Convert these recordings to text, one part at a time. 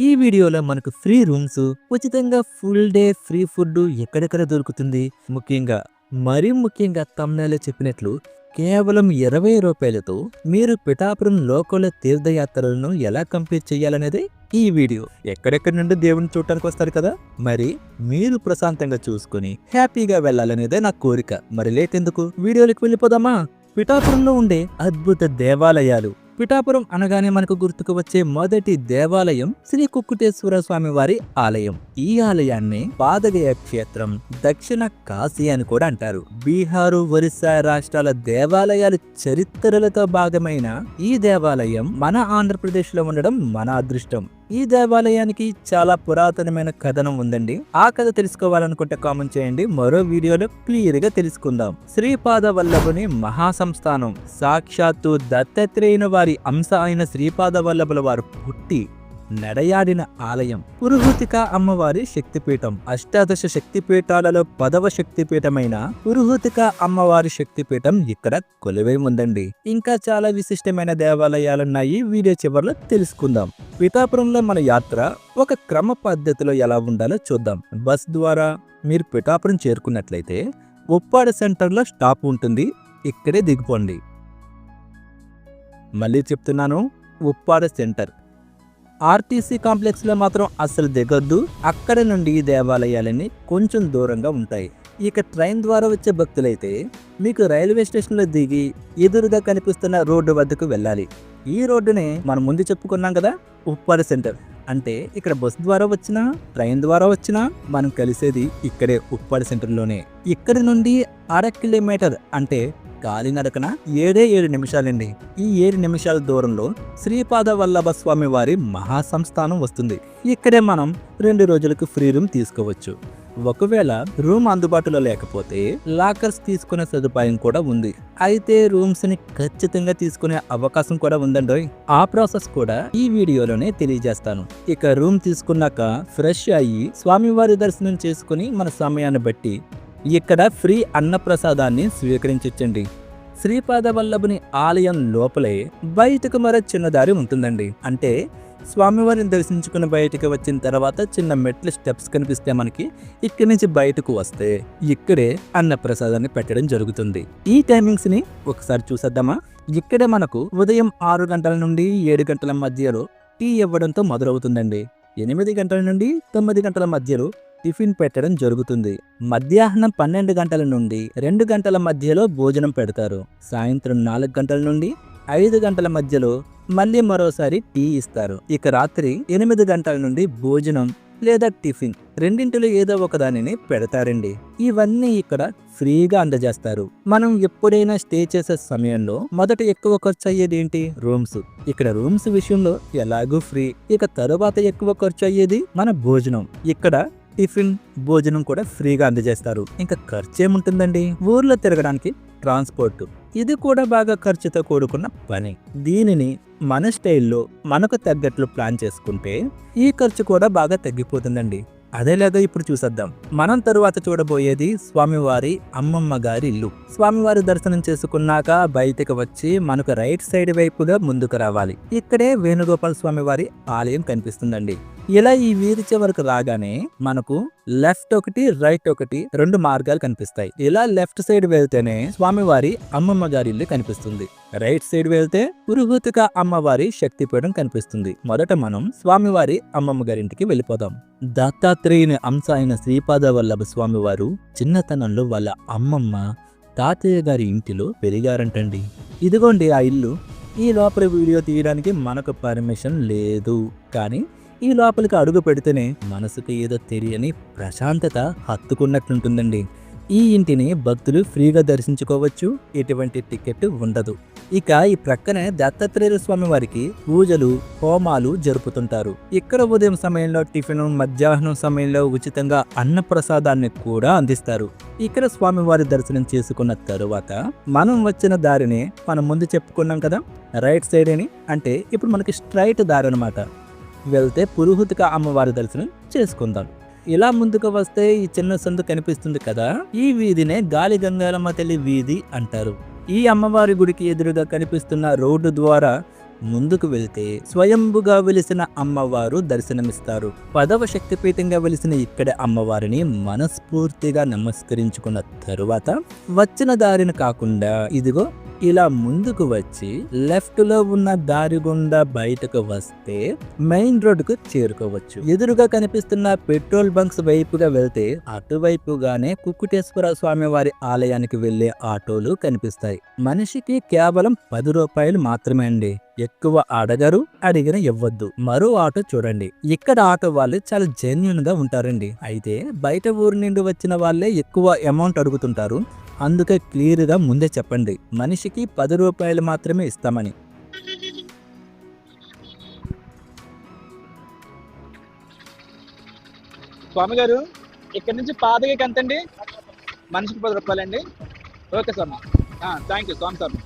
ఈ వీడియోలో మనకు ఫ్రీ రూమ్స్ ఉచితంగా ఫుల్ డే ఫ్రీ ఫుడ్ ఎక్కడెక్కడ దొరుకుతుంది? ముఖ్యంగా మరీ ముఖ్యంగా తమ్నాలో చెప్పినట్లు కేవలం ఇరవై రూపాయలతో మీరు పిఠాపురం లోకల్ తీర్థయాత్రలను ఎలా కంప్లీట్ చేయాలనేది ఈ వీడియో. ఎక్కడెక్కడి నుండి దేవుని చూడటానికి వస్తారు కదా? మరి మీరు ప్రశాంతంగా చూసుకుని హ్యాపీగా వెళ్ళాలనేదే నా కోరిక. మరి లేట్ ఎందుకు? వీడియోలకు వెళ్ళిపోదామా? పిఠాపురంలో ఉండే అద్భుత దేవాలయాలు పిఠాపురం అనగానే మనకు గుర్తుకు వచ్చే మొదటి దేవాలయం శ్రీ కుక్కుటేశ్వర స్వామి వారి ఆలయం. ఈ ఆలయాన్ని పాదగయ క్షేత్రం దక్షిణ కాశీ అని కూడా అంటారు. బీహారు ఒరిస్సా రాష్ట్రాల దేవాలయాల చరిత్రలతో భాగమైన ఈ దేవాలయం మన ఆంధ్రప్రదేశ్లో ఉండడం మన అదృష్టం. ఈ దేవాలయానికి చాలా పురాతనమైన కథనం ఉందండి. ఆ కథ తెలుసుకోవాలనుకుంటే కామెంట్ చేయండి. మరో వీడియోలో క్లియర్గా తెలుసుకుందాం. శ్రీపాద వల్లభుని మహాసంస్థానం. సాక్షాత్తు దత్తాత్రేయుని వారి అంశ అయిన శ్రీపాద వల్లభుల వారు పుట్టి నడయాడిన ఆలయం పురుహూతిక అమ్మవారి శక్తిపీఠం అష్టాదశ శక్తిపీఠాలలో పదవ శక్తిపీఠమైన పురుహూతిక అమ్మవారి శక్తిపీఠం ఇక్కడ కొలువై ఉందండి ఇంకా చాలా విశిష్టమైన దేవాలయాలున్నాయి వీడియో చివరిలో తెలుసుకుందాం పిఠాపురంలో మన యాత్ర ఒక క్రమ పద్ధతిలో ఎలా ఉండాలో చూద్దాం బస్ ద్వారా మీరు పిఠాపురం చేరుకున్నట్లయితే ఉప్పాడ సెంటర్లో స్టాప్ ఉంటుంది ఇక్కడే దిగిపోండి మళ్ళీ చెప్తున్నాను ఉప్పాడ సెంటర్ ఆర్టీసీ కాంప్లెక్స్లో మాత్రం అస్సలు దిగొద్దు. అక్కడ నుండి ఈ దేవాలయాలన్నీ కొంచెం దూరంగా ఉంటాయి. ఇక ట్రైన్ ద్వారా వచ్చే భక్తులైతే మీకు రైల్వే స్టేషన్లో దిగి ఎదురుగా కనిపిస్తున్న రోడ్డు వద్దకు వెళ్ళాలి. ఈ రోడ్డునే మనం ముందు చెప్పుకున్నాం కదా ఉప్పాడ సెంటర్. అంటే ఇక్కడ బస్సు ద్వారా వచ్చినా ట్రైన్ ద్వారా వచ్చినా మనం కలిసేది ఇక్కడే ఉప్పాడ సెంటర్లోనే. ఇక్కడి నుండి అర కిలోమీటర్ అంటే కాలినడకన ఏడే ఏడు నిమిషాలండి. ఈ ఏడు నిమిషాల దూరంలో శ్రీపాద వల్లభ స్వామి వారి మహాసంస్థానం వస్తుంది. ఇక్కడే మనం రెండు రోజులకు ఫ్రీ రూమ్ తీసుకోవచ్చు. ఒకవేళ రూమ్ అందుబాటులో లేకపోతే లాకర్స్ తీసుకునే సదుపాయం కూడా ఉంది. అయితే రూమ్స్ని ఖచ్చితంగా తీసుకునే అవకాశం కూడా ఉందండి ఆ ప్రాసెస్ కూడా ఈ వీడియోలోనే తెలియజేస్తాను. ఇక రూమ్ తీసుకున్నాక ఫ్రెష్ అయ్యి స్వామివారి దర్శనం చేసుకుని మన సమయాన్ని బట్టి ఇక్కడ ఫ్రీ అన్నప్రసాదాన్ని స్వీకరించండి శ్రీపాద వల్లభుని ఆలయం లోపలే బయటకు మరో చిన్న దారి ఉంటుందండి. అంటే స్వామివారిని దర్శించుకుని బయటకు వచ్చిన తర్వాత చిన్న మెట్ల స్టెప్స్ కనిపిస్తే మనకి ఇక్కడి నుంచి బయటకు వస్తే ఇక్కడే అన్నప్రసాదాన్ని పెట్టడం జరుగుతుంది. ఈ టైమింగ్స్ని ఒకసారి చూసేద్దామా? ఇక్కడే మనకు ఉదయం ఆరు గంటల నుండి ఏడు గంటల మధ్యలో టీ ఇవ్వడంతో మొదలవుతుందండి. ఎనిమిది గంటల నుండి తొమ్మిది గంటల మధ్యలో టిఫిన్ పెట్టడం జరుగుతుంది. మధ్యాహ్నం పన్నెండు గంటల నుండి రెండు గంటల మధ్యలో భోజనం పెడతారు. సాయంత్రం నాలుగు గంటల నుండి ఐదు గంటల మధ్యలో మళ్ళీ మరోసారి టీ ఇస్తారు. ఇక రాత్రి ఎనిమిది గంటల నుండి భోజనం లేదా టిఫిన్ రెండింటిలో ఏదో ఒక దానిని పెడతారండి. ఇవన్నీ ఇక్కడ ఫ్రీగా అందజేస్తారు. మనం ఎప్పుడైనా స్టే చేసే సమయంలో మొదట ఎక్కువ ఖర్చు అయ్యేది ఏంటి? రూమ్స్. ఇక్కడ రూమ్స్ విషయంలో ఎలాగూ ఫ్రీ. ఇక తరువాత ఎక్కువ ఖర్చు అయ్యేది మన భోజనం. ఇక్కడ టిఫిన్ భోజనం కూడా ఫ్రీగా అందజేస్తారు. ఇంకా ఖర్చు ఏముంటుందండి? ఊర్లో తిరగడానికి ట్రాన్స్పోర్ట్. ఇది కూడా బాగా ఖర్చుతో కూడుకున్న పని. దీనిని మన స్టైల్లో మనకు తగ్గట్లు ప్లాన్ చేసుకుంటే ఈ ఖర్చు కూడా బాగా తగ్గిపోతుందండి. అదే లేదో ఇప్పుడు చూసేద్దాం. మనం తరువాత చూడబోయేది స్వామివారి అమ్మమ్మ గారి ఇల్లు. స్వామివారి దర్శనం చేసుకున్నాక బయటకు వచ్చి మనకు రైట్ సైడ్ వైపుగా ముందుకు రావాలి. ఇక్కడే వేణుగోపాల స్వామివారి ఆలయం కనిపిస్తుందండి. ఇలా ఈ వీధి చివరకు రాగానే మనకు లెఫ్ట్ ఒకటి రైట్ ఒకటి రెండు మార్గాలు కనిపిస్తాయి. ఇలా లెఫ్ట్ సైడ్ వెళ్తేనే స్వామివారి అమ్మమ్మ గారి ఇల్లు కనిపిస్తుంది. రైట్ సైడ్ వెళ్తే పురుహూతిక అమ్మవారి శక్తిపీఠం కనిపిస్తుంది. మొదట మనం స్వామివారి అమ్మమ్మ గారింటికి వెళ్ళిపోదాం. దత్తాత్రేయుని అంశ అయిన శ్రీపాద వల్లభ స్వామివారు చిన్నతనంలో వాళ్ళ అమ్మమ్మ తాతయ్య గారి ఇంటిలో పెరిగారంటండి. ఇదిగోండి ఆ ఇల్లు. ఈ లోపల వీడియో తీయడానికి మనకు పర్మిషన్ లేదు. కానీ ఈ లోపలికి అడుగు పెడితేనే మనసుకు ఏదో తెలియని ప్రశాంతత హత్తుకున్నట్లుంటుందండి. ఈ ఇంటిని భక్తులు ఫ్రీగా దర్శించుకోవచ్చు ఎటువంటి టికెట్ ఉండదు. ఇక ఈ ప్రక్కనే దత్తాత్రేయ స్వామి వారికి పూజలు హోమాలు జరుపుతుంటారు. ఇక్కడ ఉదయం సమయంలో టిఫిన్ మధ్యాహ్నం సమయంలో ఉచితంగా అన్న ప్రసాదాన్ని కూడా అందిస్తారు. ఇక్కడ స్వామివారి దర్శనం చేసుకున్న తరువాత మనం వచ్చిన దారిని మనం ముందు చెప్పుకున్నాం కదా రైట్ సైడ్ అని. అంటే ఇప్పుడు మనకి స్ట్రైట్ దారి అనమాట వెళ్తే పురుహుతిక అమ్మవారి దర్శనం చేసుకుందాం. ఇలా ముందుకు వస్తే ఈ చిన్న సందు కనిపిస్తుంది కదా? ఈ వీధినే గాలి గంగాలమ్మ తల్లి వీధి అంటారు. ఈ అమ్మవారి గుడికి ఎదురుగా కనిపిస్తున్న రోడ్డు ద్వారా ముందుకు వెళితే స్వయంభుగా వెలిసిన అమ్మవారు దర్శనమిస్తారు. పదవ శక్తిపీఠంగా వెలిసిన ఇక్కడ అమ్మవారిని మనస్ఫూర్తిగా నమస్కరించుకున్న తరువాత వచ్చిన దారిని కాకుండా ఇదిగో ఇలా ముందుకు వచ్చి లెఫ్ట్లో ఉన్న దారి గుండా బయటకు వస్తే మెయిన్ రోడ్డుకు చేరుకోవచ్చు. ఎదురుగా కనిపిస్తున్న పెట్రోల్ బంక్స్ వైపుగా వెళ్తే అటువైపుగానే కుక్కుటేశ్వర స్వామి వారి ఆలయానికి వెళ్ళే ఆటోలు కనిపిస్తాయి. మనిషికి కేవలం పది రూపాయలు మాత్రమే అండి. ఎక్కువ అడగరు అడిగిన ఇవ్వద్దు. మరో ఆటో చూడండి. ఇక్కడ ఆటో వాళ్ళు చాలా జెన్యున్గా ఉంటారండి. అయితే బయట ఊరి నుండి వచ్చిన వాళ్ళే ఎక్కువ అమౌంట్ అడుగుతుంటారు. అందుకే క్లియర్గా ముందే చెప్పండి. మనిషికి పది రూపాయలు మాత్రమే ఇస్తామని. స్వామి గారు ఇక్కడ నుంచి పాదకి ఎంతండి? మనిషికి పది రూపాయలండి. ఓకే స్వామి. థ్యాంక్ యూ స్వామి స్వామి.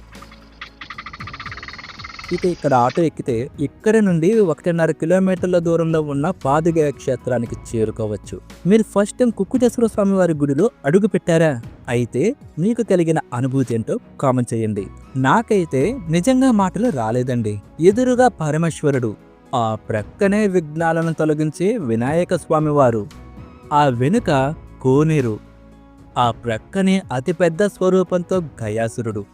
ఇక ఇక్కడ ఆటో ఎక్కితే ఇక్కడ నుండి ఒకటిన్నర కిలోమీటర్ల దూరంలో ఉన్న పాదుగయ క్షేత్రానికి చేరుకోవచ్చు. మీరు ఫస్ట్ టైం కుక్కుటేశ్వర స్వామి వారి గుడిలో అడుగు పెట్టారా? అయితే మీకు కలిగిన అనుభూతి ఏంటో కామెంట్ చేయండి. నాకైతే నిజంగా మాటలు రాలేదండి. ఎదురుగా పరమేశ్వరుడు ఆ ప్రక్కనే విఘ్నాలను తొలగించే వినాయక స్వామి వారు ఆ వెనుక కోనేరు ఆ ప్రక్కనే అతిపెద్ద స్వరూపంతో గయాసురుడు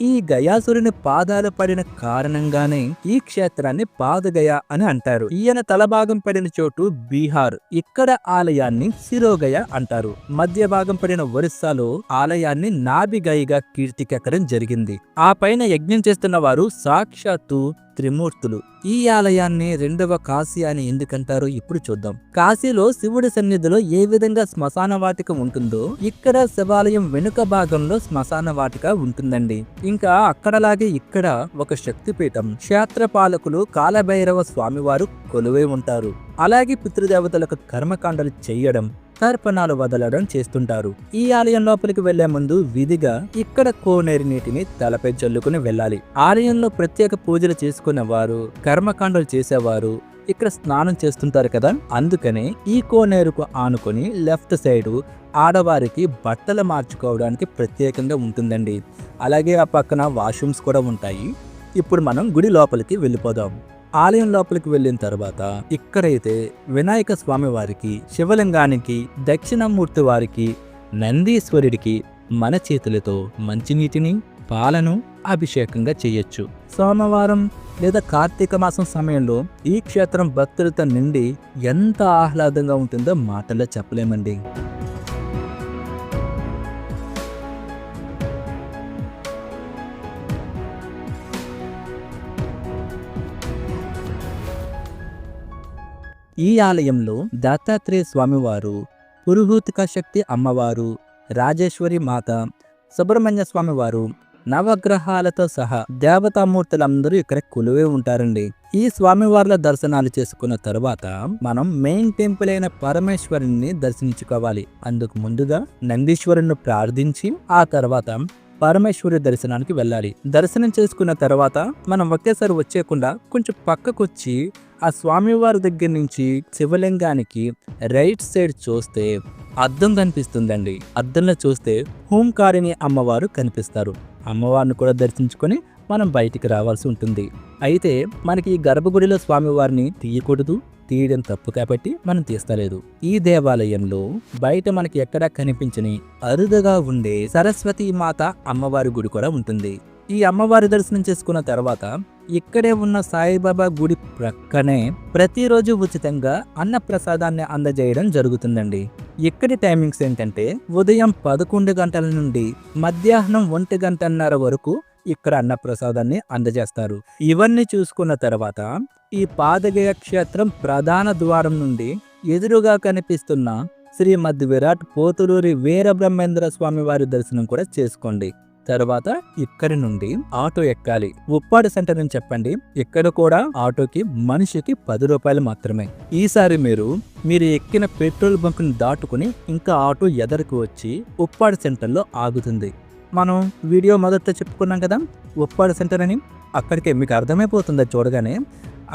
ఈ గయాసురుని పాదాలు పడిన కారణంగానే ఈ క్షేత్రాన్ని పాదగయ అని అంటారు. ఈయన తలభాగం పడిన చోటు బీహార్. ఇక్కడ ఆలయాన్ని శిరోగయ అంటారు. మధ్య భాగం పడిన ఒరిస్సాలో ఆలయాన్ని నాభిగయగా కీర్తికెక్కడం జరిగింది. ఆ పైన యజ్ఞం చేస్తున్న వారు సాక్షాత్తు త్రిమూర్తులు. ఈ ఆలయాన్ని రెండవ కాశీ అని ఎందుకంటారో ఇప్పుడు చూద్దాం. కాశీలో శివుడి సన్నిధిలో ఏ విధంగా శ్మశాన వాటిక ఉంటుందో ఇక్కడ శివాలయం వెనుక భాగంలో శ్మశాన వాటిక ఉంటుందండి. ఇంకా అక్కడలాగే ఇక్కడ ఒక శక్తిపీఠం క్షేత్రపాలకులు కాలభైరవ స్వామివారు కొలువై ఉంటారు. అలాగే పితృదేవతలకు కర్మకాండలు చేయడం తర్పణాలు వదలడం చేస్తుంటారు. ఈ ఆలయం లోపలికి వెళ్ళే ముందు విధిగా ఇక్కడ కోనేరు నీటిని తలపై చల్లుకుని వెళ్ళాలి. ఆలయంలో ప్రత్యేక పూజలు చేసుకునే వారు కర్మకాండలు చేసేవారు ఇక్కడ స్నానం చేస్తుంటారు కదా. అందుకనే ఈ కోనేరుకు ఆనుకొని లెఫ్ట్ సైడ్ ఆడవారికి బట్టలు మార్చుకోవడానికి ప్రత్యేకంగా ఉంటుందండి. అలాగే ఆ పక్కన వాష్రూమ్స్ కూడా ఉంటాయి. ఇప్పుడు మనం గుడి లోపలికి వెళ్ళిపోదాం. ఆలయం లోపలికి వెళ్ళిన తర్వాత ఇక్కడైతే వినాయక స్వామి వారికి శివలింగానికి దక్షిణమూర్తి వారికి నందీశ్వరుడికి మన చేతులతో మంచినీటిని పాలను అభిషేకంగా చేయొచ్చు. సోమవారం లేదా కార్తీక మాసం సమయంలో ఈ క్షేత్రం భక్తులతో నిండి ఎంత ఆహ్లాదంగా ఉంటుందో మాటల్లో చెప్పలేమండి. ఈ ఆలయంలో దత్తాత్రేయ స్వామివారు పురుహూతిక శక్తి అమ్మవారు రాజేశ్వరి మాత సుబ్రహ్మణ్య స్వామివారు నవగ్రహాలతో సహా దేవతామూర్తులందరూ ఇక్కడ కొలువే ఉంటారండి. ఈ స్వామివార్ల దర్శనాలు చేసుకున్న తరువాత మనం మెయిన్ టెంపుల్ అయిన పరమేశ్వరుని దర్శించుకోవాలి. అందుకు ముందుగా నందీశ్వరుని ప్రార్థించి ఆ తర్వాత పరమేశ్వరి దర్శనానికి వెళ్ళాలి. దర్శనం చేసుకున్న తర్వాత మనం ఒకేసారి వచ్చేయకుండా కొంచెం పక్కకొచ్చి ఆ స్వామివారి దగ్గర నుంచి శివలింగానికి రైట్ సైడ్ చూస్తే అద్దం కనిపిస్తుందండి. అద్దంలో చూస్తే హోంకారిణి అమ్మవారు కనిపిస్తారు. అమ్మవారిని కూడా దర్శించుకొని మనం బయటికి రావాల్సి ఉంటుంది. అయితే మనకి ఈ గర్భగుడిలో స్వామివారిని తీయకూడదు తీయడం తప్పు కాబట్టి మనం తీస్తలేదు. ఈ దేవాలయంలో బయట మనకి ఎక్కడా కనిపించని అరుదుగా ఉండే సరస్వతి మాత అమ్మవారి గుడి కూడా ఉంటుంది. ఈ అమ్మవారి దర్శనం చేసుకున్న తర్వాత ఇక్కడే ఉన్న సాయిబాబా గుడి ప్రక్కనే ప్రతిరోజు ఉచితంగా అన్న ప్రసాదాన్ని అందజేయడం జరుగుతుందండి. ఇక్కడి టైమింగ్స్ ఏంటంటే ఉదయం పదకొండు గంటల నుండి మధ్యాహ్నం ఒంటి గంటన్నర వరకు ఇక్కడ అన్న ప్రసాదాన్ని అందజేస్తారు. ఇవన్నీ చూసుకున్న తర్వాత ఈ పాదగయ క్షేత్రం ప్రధాన ద్వారం నుండి ఎదురుగా కనిపిస్తున్న శ్రీమద్ విరాట్ పోతులూరి వీరబ్రహ్మేంద్ర స్వామి వారి దర్శనం కూడా చేసుకోండి. తర్వాత ఇక్కడి నుండి ఆటో ఎక్కాలి. ఉప్పాడు సెంటర్ అని చెప్పండి. ఇక్కడ కూడా ఆటోకి మనిషికి పది రూపాయలు మాత్రమే. ఈసారి మీరు మీరు ఎక్కిన పెట్రోల్ బంక్ని దాటుకుని ఇంకా ఆటో ఎదరకు వచ్చి ఉప్పాడు సెంటర్లో ఆగుతుంది. మనం వీడియో మొదట చెప్పుకున్నాం కదా ఉప్పాడు సెంటర్ అని. అక్కడికే మీకు అర్థమైపోతుంది చూడగానే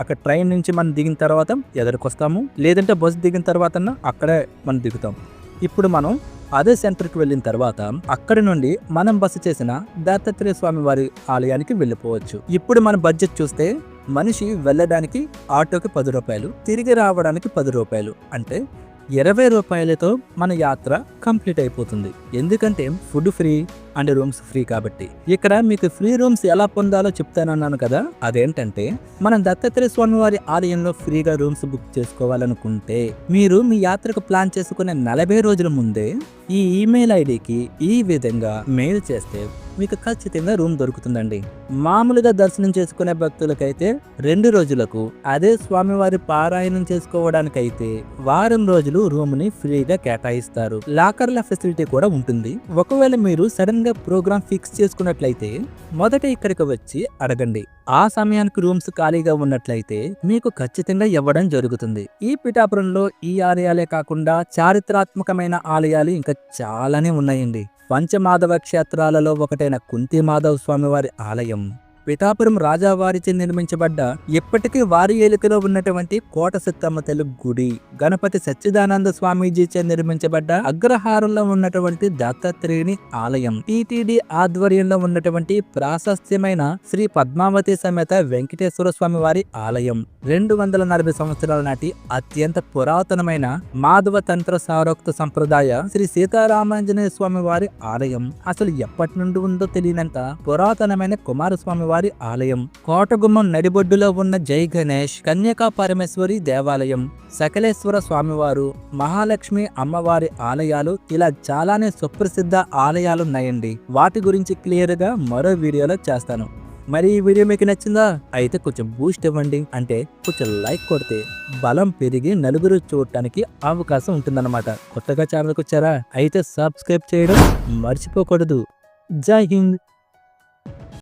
అక్కడ ట్రైన్ నుంచి మనం దిగిన తర్వాత ఎదరికి వస్తాము లేదంటే బస్సు దిగిన తర్వాత అక్కడే మనం దిగుతాం. ఇప్పుడు మనం అదే సెంటర్కి వెళ్ళిన తర్వాత అక్కడి నుండి మనం బస చేసిన దత్తాత్రేయ స్వామి వారి ఆలయానికి వెళ్ళిపోవచ్చు. ఇప్పుడు మన బడ్జెట్ చూస్తే మనిషి వెళ్ళడానికి ఆటోకి పది రూపాయలు తిరిగి రావడానికి పది రూపాయలు అంటే ఇరవై రూపాయలతో మన యాత్ర కంప్లీట్ అయిపోతుంది. ఎందుకంటే food free and rooms free కాబట్టి. ఇక్కడ మీకు ఫ్రీ రూమ్స్ ఎలా పొందాలో చెప్తానన్నాను కదా? అదేంటంటే మనం దత్తాత్రేయ స్వామి వారి ఆలయంలో ఫ్రీగా రూమ్స్ బుక్ చేసుకోవాలనుకుంటే మీరు మీ యాత్రకు ప్లాన్ చేసుకునే నలభై రోజుల ముందే ఈ ఈమెయిల్ ఐడికి ఈ విధంగా మెయిల్ చేస్తే మీకు ఖచ్చితంగా రూమ్ దొరుకుతుందండి. మామూలుగా దర్శనం చేసుకునే భక్తులకైతే రెండు రోజులకు అదే స్వామివారి పారాయణం చేసుకోవడానికైతే వారం రోజులు రూమ్ని ఫ్రీగా కేటాయిస్తారు. లాకర్ల ఫెసిలిటీ కూడా ఉంటుంది. ఒకవేళ మీరు సడన్ గా ప్రోగ్రామ్ ఫిక్స్ చేసుకున్నట్లయితే మొదట ఇక్కడికి వచ్చి అడగండి. ఆ సమయానికి రూమ్స్ ఖాళీగా ఉన్నట్లయితే మీకు ఖచ్చితంగా ఇవ్వడం జరుగుతుంది. ఈ పిఠాపురంలో ఈ ఆలయాలే కాకుండా చారిత్రాత్మకమైన ఆలయాలు ఇంకా చాలానే ఉన్నాయండి. పంచమాధవ క్షేత్రాలలో ఒకటైన కుంతి మాధవ స్వామివారి ఆలయం. పిఠాపురం రాజావారిచే నిర్మించబడ్డ ఇప్పటికీ వారి ఏలికలో ఉన్నటువంటి కోట సత్తమ్మ తెలుగు గుడి గణపతి సచ్చిదానంద స్వామీజీచే నిర్మించబడ్డ అగ్రహారంలో ఉన్నటువంటి దత్తాత్రేయుని ఆలయం. టిటిడి ఆధ్వర్యంలో ఉన్నటువంటి ప్రాశస్త్యమైన శ్రీ పద్మావతి సమేత వెంకటేశ్వర స్వామి వారి ఆలయం. రెండు వందల నలభై సంవత్సరాల నాటి అత్యంత పురాతనమైన మాధవ తంత్ర సారోక్త సంప్రదాయ శ్రీ సీతారామాంజనేయ స్వామి వారి ఆలయం. అసలు ఎప్పటి నుండి ఉందో తెలియనంత పురాతనమైన కుమారస్వామి వారి ఆలయం. కోటగుమ్మం నడిబొడ్డులో ఉన్న జై గణేష్ కన్యకా పరమేశ్వరి దేవాలయం. సకలేశ్వర స్వామివారు మహాలక్ష్మి అమ్మవారి ఆలయాలు ఇలా చాలానే సుప్రసిద్ధ ఆలయాలు ఉన్నాయండి వాటి గురించి క్లియర్గా మరో వీడియోలో చేస్తాను. మరి ఈ వీడియో మీకు నచ్చిందా? అయితే కొంచెం బూస్ట్ ఇవ్వండి. అంటే కొంచెం లైక్ కొడితే బలం పెరిగి నలుగురు చూడటానికి అవకాశం ఉంటుందన్నమాట. కొత్తగా ఛానల్కి వచ్చారా? అయితే సబ్స్క్రైబ్ చేయడం మర్చిపోకూడదు. జై హింద్.